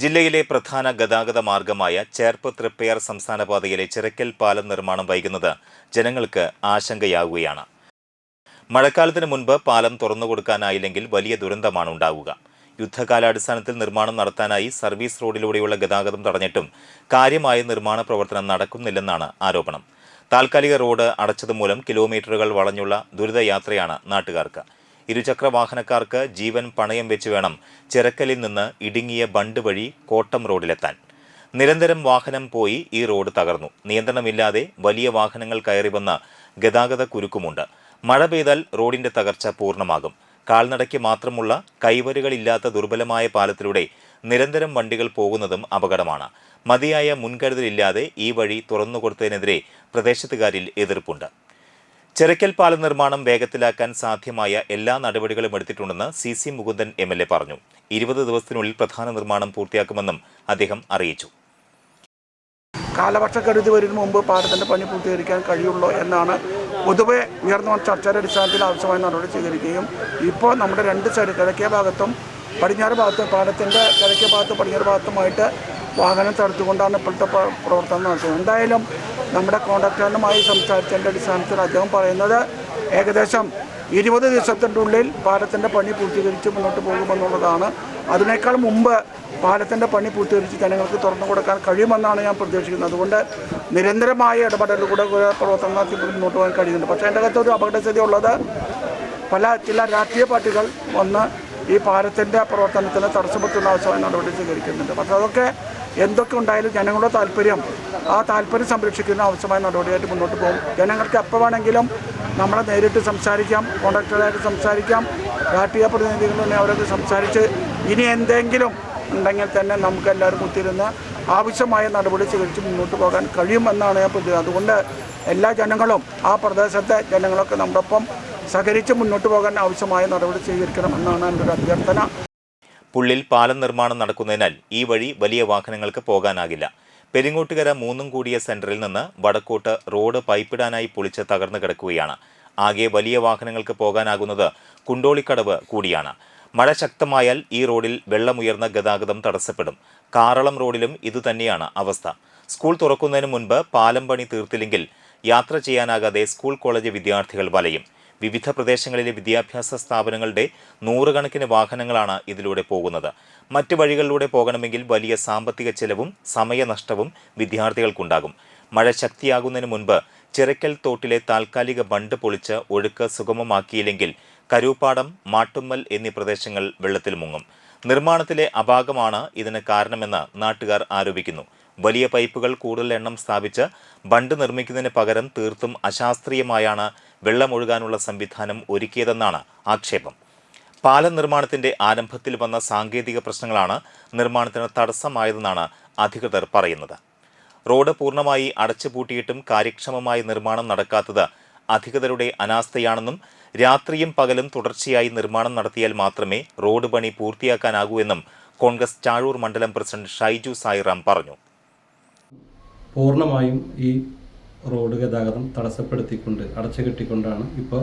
ജില്ലയിലെ പ്രധാന ഗതാഗത മാർഗമായ ചേർപ്പ് സംസ്ഥാന പാതയിലെ ചിറക്കൽ പാലം നിർമ്മാണം വൈകുന്നത് ജനങ്ങൾക്ക് ആശങ്കയാവുകയാണ്. മഴക്കാലത്തിന് മുൻപ് പാലം തുറന്നുകൊടുക്കാനായില്ലെങ്കിൽ വലിയ ദുരന്തമാണ് ഉണ്ടാവുക. യുദ്ധകാലാടിസ്ഥാനത്തിൽ നിർമ്മാണം നടത്താനായി സർവീസ് റോഡിലൂടെയുള്ള ഗതാഗതം തടഞ്ഞിട്ടും കാര്യമായ നിർമ്മാണ പ്രവർത്തനം നടക്കുന്നില്ലെന്നാണ് ആരോപണം. താൽക്കാലിക റോഡ് അടച്ചതുമൂലം കിലോമീറ്ററുകൾ വളഞ്ഞുള്ള ദുരിതയാത്രയാണ് നാട്ടുകാർക്ക്. ഇരുചക്ര വാഹനക്കാർക്ക് ജീവൻ പണയം വെച്ച് വേണം ചിറക്കലിൽ നിന്ന് ഇടുങ്ങിയ ബണ്ട് വഴി കോട്ടം റോഡിലെത്താൻ. നിരന്തരം വാഹനം പോയി ഈ റോഡ് തകർന്നു. നിയന്ത്രണമില്ലാതെ വലിയ വാഹനങ്ങൾ കയറി വന്ന ഗതാഗത കുരുക്കുമുണ്ട്. മഴ പെയ്താൽ റോഡിന്റെ തകർച്ച പൂർണമാകും. കാൽനടയ്ക്ക് മാത്രമുള്ള കൈവരുകളില്ലാത്ത ദുർബലമായ പാലത്തിലൂടെ നിരന്തരം വണ്ടികൾ പോകുന്നതും അപകടമാണ്. മതിയായ മുൻകരുതലില്ലാതെ ഈ വഴി തുറന്നുകൊടുത്തതിനെതിരെ പ്രദേശത്തുകാരിൽ എതിർപ്പുണ്ട്. ചെറക്കൽ പാലം നിർമ്മാണം വേഗത്തിലാക്കാൻ സാധ്യമായ എല്ലാ നടപടികളും എടുത്തിട്ടുണ്ടെന്ന് C C Mukundan M L A പറഞ്ഞു. ഇരുപത് ദിവസത്തിനുള്ളിൽ പ്രധാന നിർമ്മാണം പൂർത്തിയാക്കുമെന്നും അദ്ദേഹം അറിയിച്ചു. കാലവർഷക്കെടുതി വരുന്നതിന് മുമ്പ് പാലത്തിന്റെ പണി പൂർത്തീകരിക്കാൻ കഴിയുള്ളൂ എന്നാണ് പൊതുവെ ഉയർന്നു ചർച്ചയുടെ അടിസ്ഥാനത്തിൽ ആവശ്യമായ നടപടി സ്വീകരിക്കുകയും ഇപ്പോൾ നമ്മുടെ രണ്ട് സൈഡ് കിഴക്കേ ഭാഗത്തും പടിഞ്ഞാറ് ഭാഗത്തും പാലത്തിന്റെ കിഴക്കേ ഭാഗത്തും പടിഞ്ഞാറ് ഭാഗത്തുമായിട്ട് വാഹനം തടുത്തുകൊണ്ടാണ് ഇപ്പോഴത്തെ പ്രവർത്തനം നടത്തുന്നത് എന്തായാലും നമ്മുടെ കോൺട്രാക്ടറിനുമായി സംസാരിച്ചതിന്റെ അടിസ്ഥാനത്തിൽ അദ്ദേഹം പറയുന്നത് ഏകദേശം ഇരുപത് ദിവസത്തിന്റെ ഉള്ളിൽ പാലത്തിന്റെ പണി പൂർത്തീകരിച്ച് മുന്നോട്ട് പോകുമെന്നുള്ളതാണ്. അതിനേക്കാൾ മുമ്പ് പാലത്തിന്റെ പണി പൂർത്തീകരിച്ച് ജനങ്ങൾക്ക് തുറന്നു കൊടുക്കാൻ കഴിയുമെന്നാണ് ഞാൻ പ്രതീക്ഷിക്കുന്നത്. അതുകൊണ്ട് നിരന്തരമായ ഇടപെടലിലൂടെ പ്രവർത്തനം നടത്തി മുന്നോട്ട് പോകാൻ കഴിയുന്നുണ്ട്. പക്ഷേ എന്റെ അകത്തൊരു അപകടസ്ഥിതി ഉള്ളത് പല ചില രാഷ്ട്രീയ പാർട്ടികൾ വന്ന് ഈ പാലത്തിന്റെ പ്രവർത്തനത്തിന് തടസ്സപ്പെടുത്തുന്ന ആവശ്യമായ നടപടി സ്വീകരിക്കുന്നുണ്ട്. പക്ഷേ അതൊക്കെ എന്തൊക്കെ ഉണ്ടായാലും ജനങ്ങളുടെ താല്പര്യം ആ താല്പര്യം സംരക്ഷിക്കുന്ന ആവശ്യമായ നടപടിയായിട്ട് മുന്നോട്ട് പോകും. ജനങ്ങൾക്ക് എപ്പോൾ വേണമെങ്കിലും നമ്മളെ നേരിട്ട് സംസാരിക്കാം കോൺട്രാക്ടറായിട്ട് സംസാരിക്കാം രാഷ്ട്രീയ പ്രതിനിധികളുടെ അവരൊക്കെ സംസാരിച്ച് ഇനി എന്തെങ്കിലും ഉണ്ടെങ്കിൽ തന്നെ നമുക്ക് എല്ലാവരും ഒത്തിരുന്ന് ആവശ്യമായ നടപടി സ്വീകരിച്ച് മുന്നോട്ട് പോകാൻ കഴിയുമെന്നാണ് ഞാൻ പ്രതി അതുകൊണ്ട് എല്ലാ ജനങ്ങളും ആ പ്രദേശത്തെ ജനങ്ങളൊക്കെ നമ്മോടൊപ്പം സഹകരിച്ച് മുന്നോട്ട് പോകാൻ ആവശ്യമായ നടപടി സ്വീകരിക്കണമെന്നാണ് എന്റെ ഒരു അഭ്യർത്ഥന. പുള്ളിൽ പാലം നിർമ്മാണം നടക്കുന്നതിനാൽ ഈ വഴി വലിയ വാഹനങ്ങൾക്ക് പോകാനാകില്ല. പെരിങ്ങോട്ടുകര മൂന്നും കൂടിയ സെന്ററിൽ നിന്ന് വടക്കോട്ട് റോഡ് പൈപ്പിടാനായി പൊളിച്ച് തകർന്നു കിടക്കുകയാണ്. ആകെ വലിയ വാഹനങ്ങൾക്ക് പോകാനാകുന്നത് കുണ്ടോളിക്കടവ് കൂടിയാണ്. മഴ ശക്തമായാൽ ഈ റോഡിൽ വെള്ളമുയർന്ന ഗതാഗതം തടസ്സപ്പെടും. കാറളം റോഡിലും ഇതുതന്നെയാണ് അവസ്ഥ. സ്കൂൾ തുറക്കുന്നതിന് മുൻപ് പാലം പണി തീർത്തില്ലെങ്കിൽ യാത്ര ചെയ്യാനാകാതെ സ്കൂൾ കോളേജ് വിദ്യാർത്ഥികൾ വലയും. വിവിധ പ്രദേശങ്ങളിലെ വിദ്യാഭ്യാസ സ്ഥാപനങ്ങളുടെ നൂറുകണക്കിന് വാഹനങ്ങളാണ് ഇതിലൂടെ പോകുന്നത്. മറ്റ് വഴികളിലൂടെ പോകണമെങ്കിൽ വലിയ സാമ്പത്തിക ചെലവും സമയനഷ്ടവും വിദ്യാർത്ഥികൾക്കുണ്ടാകും. മഴ ശക്തിയാകുന്നതിന് മുൻപ് ചിറക്കൽ തോട്ടിലെ താൽക്കാലിക ബണ്ട് പൊളിച്ച് ഒഴുക്ക് സുഗമമാക്കിയില്ലെങ്കിൽ കരൂപ്പാടം മാട്ടുമ്മൽ എന്നീ പ്രദേശങ്ങൾ വെള്ളത്തിൽ മുങ്ങും. നിർമ്മാണത്തിലെ അപാകമാണ് ഇതിന് കാരണമെന്ന് നാട്ടുകാർ ആരോപിക്കുന്നു. വലിയ പൈപ്പുകൾ കൂടുതൽ എണ്ണം സ്ഥാപിച്ച് ബണ്ട് നിർമ്മിക്കുന്നതിന് പകരം തീർത്തും അശാസ്ത്രീയമായാണ് വെള്ളമൊഴുകാനുള്ള സംവിധാനം ഒരുക്കിയതെന്നാണ് ആക്ഷേപം. പാലം നിർമ്മാണത്തിന്റെ ആരംഭത്തിൽ വന്ന സാങ്കേതിക പ്രശ്നങ്ങളാണ് നിർമ്മാണത്തിന് തടസ്സമായതെന്നാണ് അധികൃതർ പറയുന്നത്. റോഡ് പൂർണമായി അടച്ചുപൂട്ടിയിട്ടും കാര്യക്ഷമമായി നിർമ്മാണം നടക്കാത്തത് അധികൃതരുടെ അനാസ്ഥയാണെന്നും രാത്രിയും പകലും തുടർച്ചയായി നിർമ്മാണം നടത്തിയാൽ മാത്രമേ റോഡ് പണി പൂർത്തിയാക്കാനാകൂ എന്നും കോൺഗ്രസ് ചാഴൂർ മണ്ഡലം പ്രസിഡന്റ് ഷൈജു സായിറാം പറഞ്ഞു. പൂർണമായും ഈ റോഡ് ഗതാഗതം തടസ്സപ്പെടുത്തിക്കൊണ്ട് അടച്ചുകെട്ടിക്കൊണ്ടാണ് ഇപ്പോൾ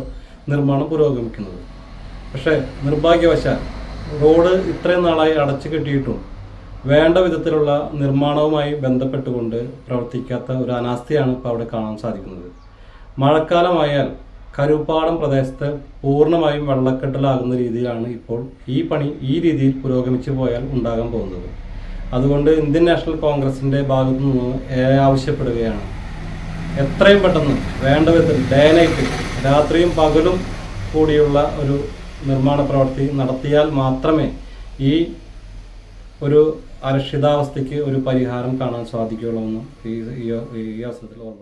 നിർമ്മാണം പുരോഗമിക്കുന്നത്. പക്ഷേ നിർഭാഗ്യവശാൽ റോഡ് ഇത്രയും നാളായി അടച്ചു കെട്ടിയിട്ടും വേണ്ട വിധത്തിലുള്ള നിർമ്മാണവുമായി ബന്ധപ്പെട്ടുകൊണ്ട് പ്രവർത്തിക്കാത്ത ഒരു അനാസ്ഥയാണ് ഇപ്പോൾ അവിടെ കാണാൻ സാധിക്കുന്നത്. മഴക്കാലമായാൽ കരുപ്പാടം പ്രദേശത്ത് പൂർണമായും വെള്ളക്കെട്ടലാകുന്ന രീതിയിലാണ് ഇപ്പോൾ ഈ പണി ഈ രീതിയിൽ പുരോഗമിച്ചു പോയാൽ ഉണ്ടാകാൻ പോകുന്നത്. അതുകൊണ്ട് ഇന്ത്യൻ നാഷണൽ കോൺഗ്രസിന്റെ ഭാഗത്തു നിന്ന് ആവശ്യപ്പെടുകയാണ്. എത്രയും പെട്ടെന്ന് വേണ്ട വിധത്തിൽ ഡേ നൈറ്റ് രാത്രിയും പകലും കൂടിയുള്ള ഒരു നിർമ്മാണ പ്രവൃത്തി നടത്തിയാൽ മാത്രമേ ഈ ഒരു അരക്ഷിതാവസ്ഥയ്ക്ക് ഒരു പരിഹാരം കാണാൻ സാധിക്കുകയുള്ളൂ എന്ന് ഈ ഈ അവസരത്തിൽ ഓർമ്മ